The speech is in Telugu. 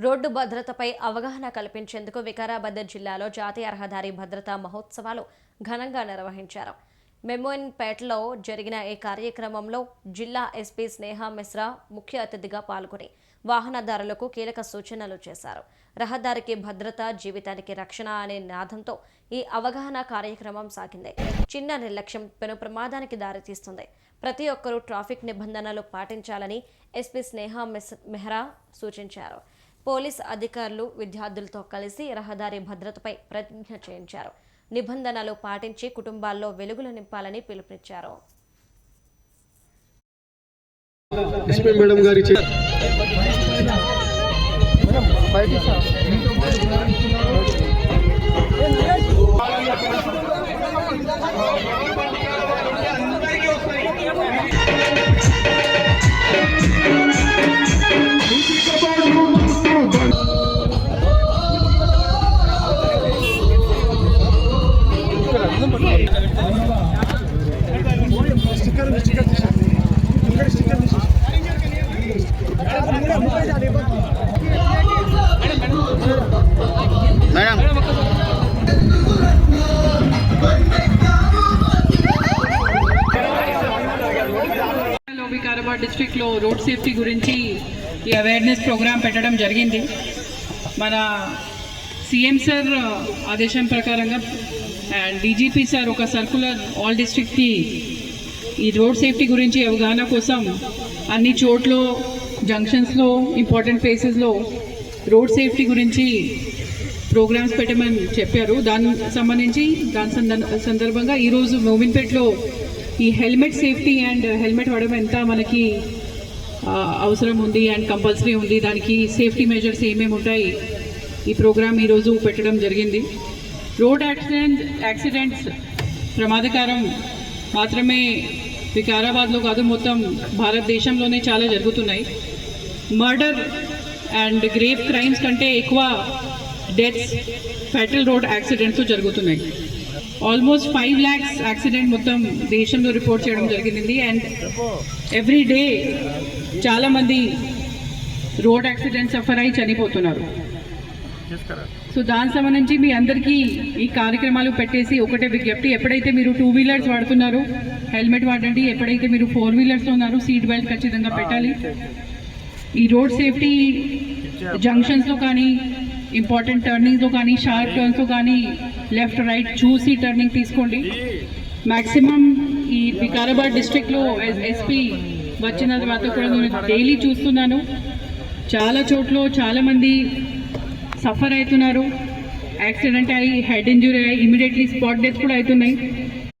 రోడ్డు భద్రతపై అవగాహన కల్పించేందుకు వికారాబాద్ జిల్లాలో జాతీయ రహదారి భద్రతా మహోత్సవాలు ఘనంగా నిర్వహించారు. మెమోయిన్పేటలో జరిగిన ఈ కార్యక్రమంలో జిల్లా ఎస్పీ స్నేహ మిశ్రా ముఖ్య అతిథిగా పాల్గొని వాహనదారులకు కీలక సూచనలు చేశారు. రహదారికి భద్రత జీవితానికి రక్షణ అనే నాదంతో ఈ అవగాహన కార్యక్రమం సాగింది. చిన్న నిర్లక్ష్యం పెను ప్రమాదానికి దారితీస్తుంది ప్రతి ఒక్కరూ ట్రాఫిక్ నిబంధనలు పాటించాలని ఎస్పీ స్నేహ మిస్- మెహ్రా సూచించారు. పోలీస్ అధికారులు విద్యార్థులతో కలిసి రహదారి భద్రతపై ప్రతిజ్ఞ చేయించారు. నిబంధనలు పాటించి కుటుంబాల్లో వెలుగులు నింపాలని పిలుపునిచ్చారు. మేడం గారి చే- వికారాబాద్ డిస్ట్రిక్ట్లో రోడ్ సేఫ్టీ గురించి ఈ అవేర్నెస్ ప్రోగ్రాం పెట్టడం జరిగింది. మన సీఎం సార్ ఆదేశం ప్రకారంగా అండ్ డీజీపీ సార్ ఒక సర్కులర్ ఆల్ డిస్ట్రిక్ట్కి ఈ రోడ్ సేఫ్టీ గురించి అవగాహన కోసం అన్ని చోట్ల జంక్షన్స్లో ఇంపార్టెంట్ ప్లేసెస్లో రోడ్ సేఫ్టీ గురించి ప్రోగ్రామ్స్ పెట్టమని చెప్పారు. దాని సంబంధించి దాని సందర్భంగా ఈరోజు మోమిన్పేట్లో ఈ హెల్మెట్ సేఫ్టీ అండ్ హెల్మెట్ వాడడం ఎంత మనకి అవసరం ఉంది అండ్ కంపల్సరీ ఉంది. దానికి సేఫ్టీ మెజర్స్ ఏమేమి ఉంటాయి? ఈ ప్రోగ్రామ్ ఈరోజు పెట్టడం జరిగింది. రోడ్ యాక్సిడెంట్ యాక్సిడెంట్స్ ప్రమాదకరం మాత్రమే వికారాబాద్లో కాదు మొత్తం భారతదేశంలోనే చాలా జరుగుతున్నాయి. మర్డర్ అండ్ గ్రేవ్ క్రైమ్స్ కంటే ఎక్కువ డెత్స్ ఫెటల్ రోడ్ యాక్సిడెంట్స్ జరుగుతున్నాయి. ఆల్మోస్ట్ ఫైవ్ ల్యాక్స్ యాక్సిడెంట్ మొత్తం దేశంలో రిపోర్ట్ చేయడం జరిగింది అండ్ ఎవ్రీ డే చాలామంది రోడ్ యాక్సిడెంట్ సఫర్ అయి చనిపోతున్నారు. సో దాని సంబంధించి మీ అందరికీ ఈ కార్యక్రమాలు పెట్టేసి ఒకటే విజ్ఞప్తి. ఎప్పుడైతే మీరు టూ వీలర్స్ వాడుతున్నారో హెల్మెట్ వాడండి. ఎప్పుడైతే మీరు ఫోర్ వీలర్స్లో ఉన్నారో సీట్ బెల్ట్ ఖచ్చితంగా పెట్టాలి. ఈ రోడ్ సేఫ్టీ జంక్షన్స్లో కానీ ఇంపార్టెంట్ టర్నింగ్స్లో కానీ షార్ప్ టర్న్స్లో కానీ లెఫ్ట్ రైట్ చూసి టర్నింగ్ తీసుకోండి. మ్యాక్సిమం ఈ వికారాబాద్ డిస్ట్రిక్ట్లో ఎస్పీ వచ్చిన తర్వాత కూడా నేను డైలీ చూస్తున్నాను. చాలా చోట్ల చాలామంది సఫర్ అవుతున్నారు. యాక్సిడెంట్ అయ్యి హెడ్ ఇంజురీ అయ్యి ఇమీడియట్లీ స్పాట్ డెత్ కూడా అవుతున్నాయి.